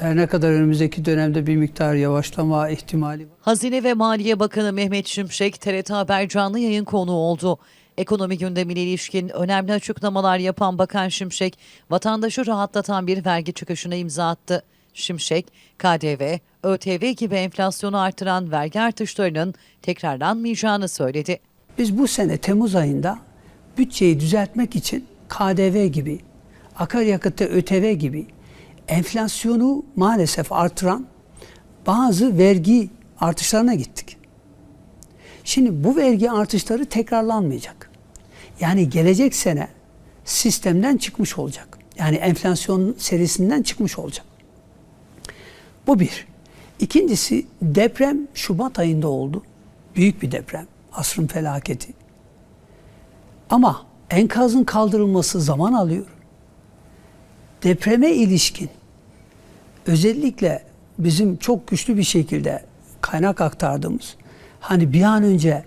Her ne kadar önümüzdeki dönemde bir miktar yavaşlama ihtimali var. Hazine ve Maliye Bakanı Mehmet Şimşek TRT Haber canlı yayın konuğu oldu. Ekonomi gündemine ilişkin önemli açıklamalar yapan Bakan Şimşek, vatandaşı rahatlatan bir vergi çıkışına imza attı. Şimşek, KDV, ÖTV gibi enflasyonu artıran vergi artışlarının tekrarlanmayacağını söyledi. Biz bu sene Temmuz ayında bütçeyi düzeltmek için KDV gibi, akaryakıtta ÖTV gibi enflasyonu maalesef artıran bazı vergi artışlarına gittik. Şimdi bu vergi artışları tekrarlanmayacak. Yani gelecek sene sistemden çıkmış olacak. Yani enflasyon serisinden çıkmış olacak. Bu bir. İkincisi deprem Şubat ayında oldu. Büyük bir deprem. Asrın felaketi. Ama enkazın kaldırılması zaman alıyor. Depreme ilişkin özellikle bizim çok güçlü bir şekilde kaynak aktardığımız hani bir an önce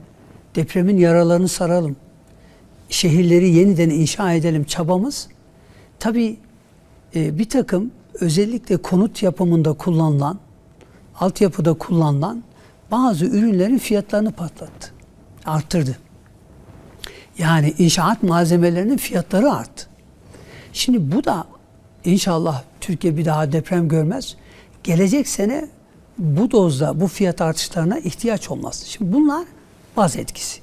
depremin yaralarını saralım, şehirleri yeniden inşa edelim çabamız tabii e, bir takım özellikle konut yapımında kullanılan, altyapıda kullanılan bazı ürünlerin fiyatlarını patlattı, arttırdı. Yani inşaat malzemelerinin fiyatları arttı. Şimdi bu da inşallah Türkiye bir daha deprem görmez. Gelecek sene bu dozda bu fiyat artışlarına ihtiyaç olmaz. Şimdi bunlar baz etkisi.